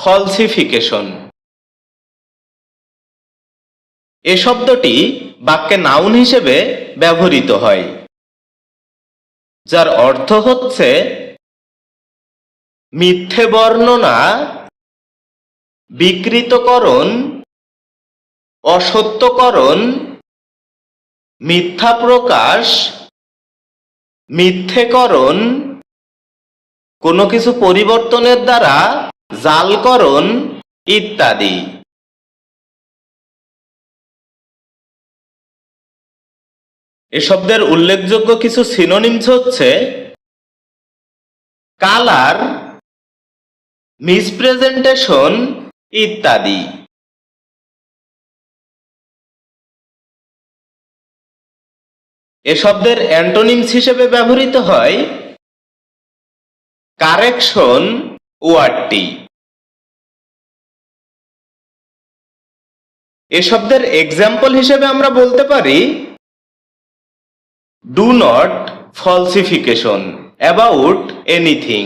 Falsification এ শব্দটি বাক্যে noun হিসেবে ব্যবহৃত হয়, যার অর্থ হচ্ছে মিথ্যে বর্ণনা, বিকৃতকরণ, অসত্যকরণ, মিথ্যা প্রকাশ, মিথ্যেকরণ, কোনো কিছু পরিবর্তনের দ্বারা জালকরণ ইত্যাদি। এ শব্দের উল্লেখযোগ্য কিছু সিনোনিমস হচ্ছে কালার মিসপ্রেজেন্টেশন ইত্যাদি। এ শব্দের অ্যান্টোনিমস হিসেবে ব্যবহৃত হয় কারেকশন ওয়ার্ডটি এ শব্দের এক্সাম্পল হিসেবে আমরা বলতে পারি do not falsification about anything